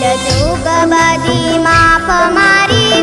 ભૂલ ચૂક બધી માફ મારી